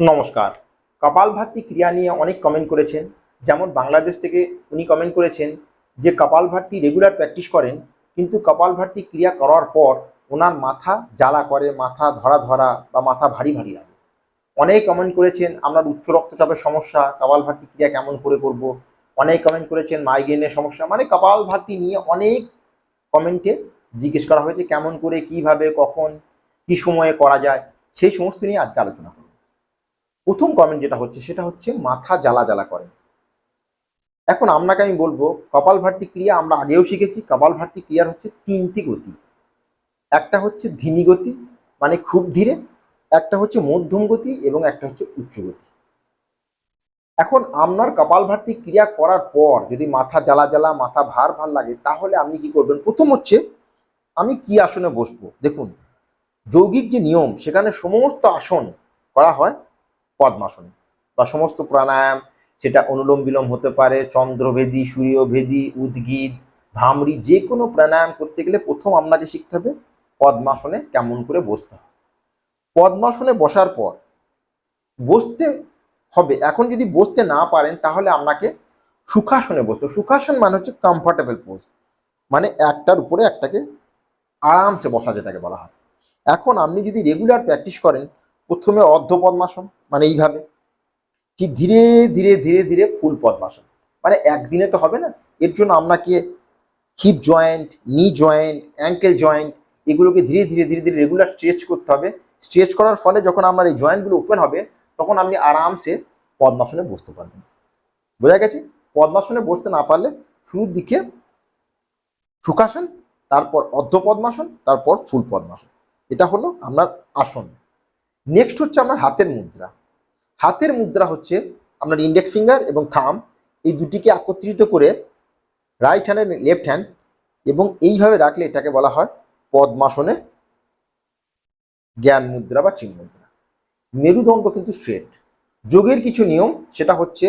নমস্কার। কপাল কপালভাতি ক্রিয়া নিয়ে অনেক কমেন্ট করেছেন। যেমন বাংলাদেশ থেকে উনি কমেন্ট করেছেন যে কপাল কপালভাতি রেগুলার প্র্যাকটিস করেন, কিন্তু কপাল কপালভাতি ক্রিয়া করার পর ওনার মাথা জ্বালা করে, মাথা ধরা ধরা বা মাথা ভারী ভারী লাগে। অনেক কমেন্ট করেছেন, আপনার উচ্চ রক্তচাপের সমস্যা, কপাল কপালভাতি ক্রিয়া কেমন করে করব? অনেক কমেন্ট করেছেন মাইগ্রেনের সমস্যা। মানে কপাল কপালভাতি নিয়ে অনেক কমেন্টে জিজ্ঞেস করা হয়েছে, কেমন করে, কীভাবে, কখন, কি সময়ে করা যায়? সেই সমস্ত নিয়ে আজকে আলোচনা করব। প্রথম কমেন্ট যেটা হচ্ছে, সেটা হচ্ছে মাথা জ্বালা জ্বালা করে। এখন আপনাকে আমি বলব, কপাল ভার্তি ক্রিয়া আমরা আগেও শিখেছি, কপাল ভার্তি ক্রিয়ার হচ্ছে তিনটি গতি। একটা হচ্ছে ধীমি গতি মানে খুব ধীরে, একটা হচ্ছে মধ্যম গতি এবং একটা হচ্ছে উচ্চ গতি। এখন আপনার কপাল ভার্তি ক্রিয়া করার পর যদি মাথা জ্বালা জ্বালা, মাথা ভার ভার লাগে, তাহলে আপনি কি করবেন? প্রথম হচ্ছে, আমি কি আসনে বসবো? দেখুন, যৌগিক যে নিয়ম, সেখানে সমস্ত আসন করা হয় পদ্মাসনে বা সমস্ত প্রাণায়াম, সেটা অনুলোম বিলোম হতে পারে, চন্দ্রভেদী, সূর্যভেদী, উদ্গীত ভামরি যে কোনো প্রাণায়াম করতে গেলে প্রথম আপনাকে শিখতে হবে পদ্মাসনে কেমন করে বসতে হবে পদ্মাসনে বসার পর বসতে হবে। এখন যদি বসতে না পারেন, তাহলে আপনাকে সুখাসনে বসতে। সুখাসন মানে হচ্ছে কমফর্টেবল পোজ মানে একটার উপরে একটাকে আরামসে বসা, যেটাকে বলা হয়। এখন আপনি যদি রেগুলার প্র্যাকটিস করেন, প্রথমে অর্ধ পদ্মাসন মানে এইভাবে, কি ধীরে ধীরে ধীরে ধীরে ফুল পদ্মাসন মানে একদিনে তো হবে না। এর জন্য আপনাকে hip joint knee joint ankle joint এগুলোকে ধীরে ধীরে ধীরে ধীরে রেগুলার স্ট্রেচ করতে হবে। স্ট্রেচ করার ফলে যখন আপনার এই জয়েন্টগুলো ওপেন হবে, তখন আপনি আরামসে পদ্মাসনে বসতে পারবেন। বোঝা গেছে? পদ্মাসনে বসতে না পারলে শুরুর দিকে সুখাসন তারপর অর্ধ পদ্মাসন তারপর ফুল পদ্মাসন এটা হলো আপনার আসন। নেক্সট হচ্ছে আপনার হাতের মুদ্রা। হাতের মুদ্রা হচ্ছে আপনার ইন্ডেক্স ফিঙ্গার এবং থাম এই দুটিকে একত্রিত করে রাইট হ্যান্ড লেফট হ্যান্ড এবং এইভাবে রাখলে এটাকে বলা হয় পদ্মাসনে জ্ঞান মুদ্রা বা চিন মুদ্রা। মেরুদণ্ড কিন্তু স্ট্রেট যোগের কিছু নিয়ম, সেটা হচ্ছে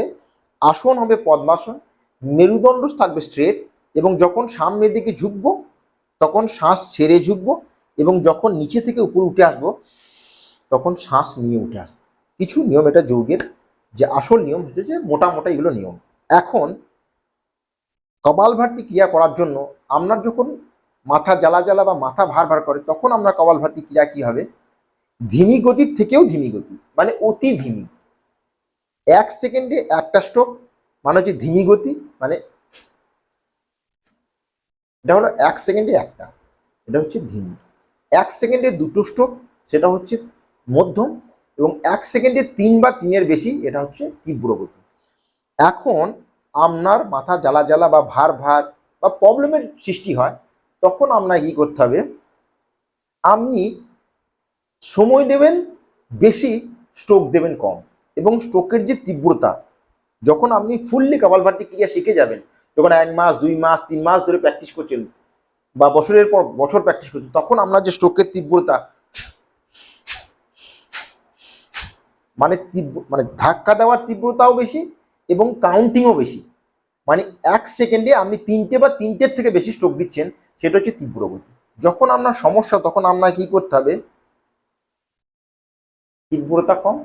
আসন হবে পদ্মাসন, মেরুদণ্ড থাকবে স্ট্রেট এবং যখন সামনের দিকে ঝুঁকবো, তখন শ্বাস ছেড়ে ঝুঁকবো এবং যখন নিচে থেকে উপরে উঠে আসব তখন শ্বাস নিয়ে উঠে আসবে কিছু নিয়ম এটা যৌগের যে আসল নিয়ম হচ্ছে যে মোটা মোটা এগুলো নিয়ম। এখন কপালভাতি ক্রিয়া করার জন্য আপনার যখন মাথা জ্বালা জ্বালা বা মাথা ভার ভার করে, তখন আপনার কপালভাতি ক্রিয়া কি হবে? ধিমি গতির থেকেও ধিমি গতি মানে অতি ধিমি। এক সেকেন্ডে একটা স্ট্রোক মানে হচ্ছে ধিমি গতি মানে এটা হলো এক সেকেন্ডে একটা, এটা হচ্ছে ধিমি। এক সেকেন্ডে দুটো স্ট্রোক সেটা হচ্ছে মধ্যম এবং এক সেকেন্ডে তিন বা তিনের বেশি, এটা হচ্ছে তীব্র গতি। এখন আপনার মাথা জ্বালা জ্বালা বা ভার ভার বা প্রবলেমের সৃষ্টি হয়, তখন আপনার কি করতে হবে? আপনি সময় দেবেন, বেশি স্ট্রোক দেবেন কম এবং স্ট্রোকের যে তীব্রতা, যখন আপনি ফুললি কপালভাতি ক্রিয়া শিখে যাবেন, যখন এক মাস, দুই মাস, তিন মাস ধরে প্র্যাকটিস করছেন বা বছরের পর বছর প্র্যাকটিস করছেন, তখন আপনার যে স্ট্রোকের তীব্রতা মানে তীব্র মানে ধাক্কা দেওয়ার তীব্রতাও বেশি এবং কাউন্টিংও বেশি। মানে এক সেকেন্ডে আপনি তিনটে বা তিনটের থেকে বেশি স্ট্রোক দিচ্ছেন, সেটা হচ্ছে তীব্র গতি। যখন আপনার সমস্যা, তখন আপনার কি করতে হবে? তীব্রতা কম,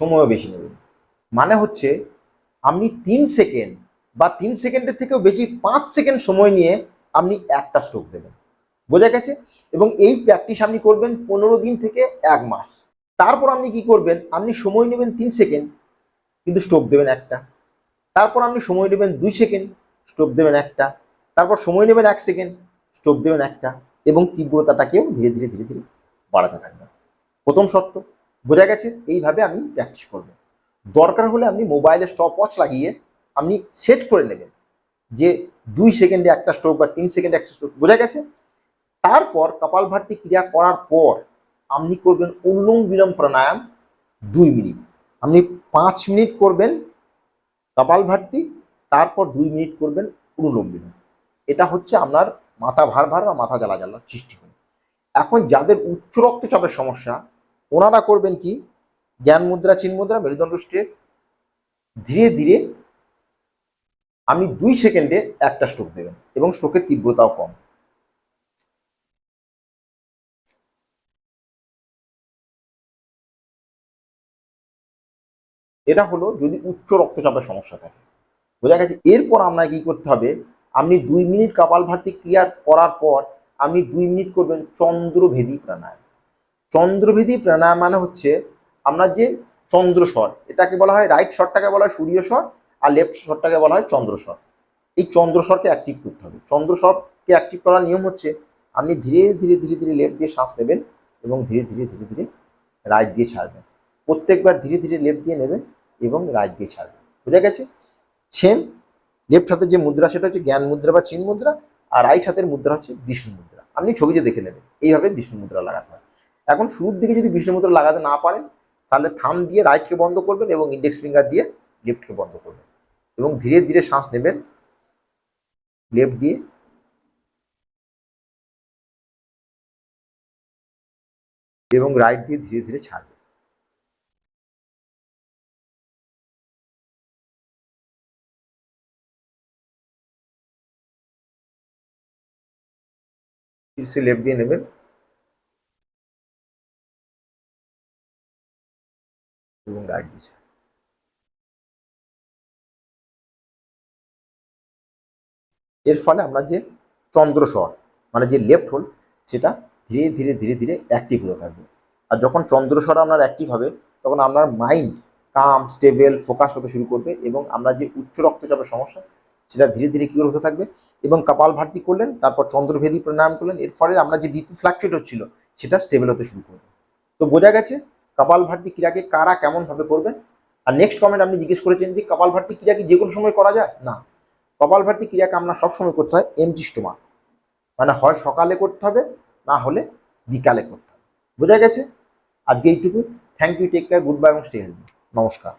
সময়ও বেশি নেবেন। মানে হচ্ছে, আপনি তিন সেকেন্ড বা তিন সেকেন্ডের থেকেও বেশি পাঁচ সেকেন্ড সময় নিয়ে আপনি একটা স্ট্রোক দেবেন। বোঝা গেছে? এবং এই প্র্যাকটিস আপনি করবেন পনেরো দিন থেকে এক মাস। তারপর আপনি কি করবেন? আপনি সময় নেবেন তিন সেকেন্ড, কিন্তু স্ট্রোক দেবেন একটা। তারপর আপনি সময় নেবেন দুই সেকেন্ড স্ট্রোক দেবেন একটা। তারপর সময় নেবেন এক সেকেন্ড স্ট্রোক দেবেন একটা। এবং তীব্রতাটাকেও ধীরে ধীরে ধীরে ধীরে বাড়াতে থাকবেন। প্রথম শর্ত, বোঝা গেছে? এইভাবে আপনি প্র্যাকটিস করবেন। দরকার হলে আপনি মোবাইলে স্টপ ওয়াচ লাগিয়ে আপনি সেট করে নেবেন। যে দুই সেকেন্ডে একটা স্ট্রোক বা তিন সেকেন্ডে একটা স্ট্রোক বোঝা গেছে? তারপর কপালভাতি ক্রিয়া করার পর আপনি করবেন অনুলোম বিলোম প্রাণায়াম দুই মিনিট। আপনি পাঁচ মিনিট করবেন কপালভাতি, তারপর দুই মিনিট করবেন অনুলোম বিলোম। এটা হচ্ছে আপনার মাথা ভার ভার বা মাথা জ্বালা জ্বালা সৃষ্টি হবে এখন যাদের উচ্চ রক্তচাপের সমস্যা, ওনারা করবেন কি? জ্ঞান মুদ্রা, চিন মুদ্রা মেরুদণ্ড স্ট্রেট ধীরে ধীরে আপনি দুই সেকেন্ডে একটা স্ট্রোক দেবেন এবং স্ট্রোকের তীব্রতাও কম। এটা হলো যদি উচ্চ রক্তচাপের সমস্যা থাকে। বোঝা গেছে? এরপর আমরা কি করতে হবে? আপনি দুই মিনিট কপালভাতি ক্রিয়া করার পর আপনি দুই মিনিট করবেন চন্দ্রভেদী প্রাণায়াম। চন্দ্রভেদী প্রাণায়াম মানে হচ্ছে আপনার যে চন্দ্রস্বর এটাকে বলা হয় রাইট শটটাকে বলা হয় সূর্য স্বর আর লেফট শটটাকে বলা হয় চন্দ্রস্বর এই চন্দ্রস্বরকে অ্যাক্টিভ করতে হবে। চন্দ্রস্বরকে অ্যাক্টিভ করার নিয়ম হচ্ছে আপনি ধীরে ধীরে ধীরে ধীরে লেফট দিয়ে শ্বাস নেবেন এবং ধীরে ধীরে ধীরে ধীরে রাইট দিয়ে ছাড়বেন। প্রত্যেকবার ধীরে ধীরে লেফট দিয়ে নেবেন এবং রাইট দিয়ে ছাড়বেন বোঝা গেছে? সেম লেফট হাতের যে মুদ্রা, সেটা হচ্ছে জ্ঞান মুদ্রা বা চিন মুদ্রা, আর রাইট হাতের মুদ্রা হচ্ছে বিষ্ণু মুদ্রা। আপনি ছবিতে দেখে নেবেন, এইভাবে বিষ্ণু মুদ্রা লাগাতে হয়। এখন শুরুর দিকে যদি বিষ্ণু মুদ্রা লাগাতে না পারেন, তাহলে থাম দিয়ে রাইটকে বন্ধ করবেন এবং ইন্ডেক্স ফিঙ্গার দিয়ে লেফটকে বন্ধ করবেন। এবং ধীরে ধীরে শ্বাস নেবেন লেফট দিয়ে। এবং রাইট দিয়ে ধীরে ধীরে ছাড়বেন। ইউসি লেফ দিয়ে নেবেন। এবং এর ফলে আমরা যে চন্দ্র মানে যে লেফট হোল, সেটা ধীরে ধীরে ধীরে ধীরে অ্যাক্টিভ হতে থাকবে। আর যখন চন্দ্র আপনার অ্যাক্টিভ হবে, তখন আপনার মাইন্ড কাম স্টেবল ফোকাস হতে শুরু করবে এবং আমরা যে উচ্চ রক্তচাপের সমস্যা সেটা ধীরে ধীরে কিওর হতে থাকবে? এবং কপাল ভারতি করলেন, তারপর চন্দ্রভেদী প্রাণায়াম করলেন, এর ফলে আমরা যে বিপি ফ্লাকচুয়েট হচ্ছিল, সেটা স্টেবল হতে শুরু করবে তো বোঝা গেছে কপাল ভারতি ক্রিয়াকে কারা কেমনভাবে করবেন? আর নেক্সট কমেন্ট আপনি জিজ্ঞেস করেছেন যে কপাল ভারতি ক্রিয়া কি যে কোনো সময় করা যায়? না। কপাল ভারতি ক্রিয়াকে আমরা সবসময় করতে হয় এমটি স্টোমাক মানে হয় সকালে করতে হবে, না হলে বিকালে করতে হবে। বোঝা গেছে? আজকে এইটুকু। Thank you take care good bye এবং স্টে হেলদি নমস্কার।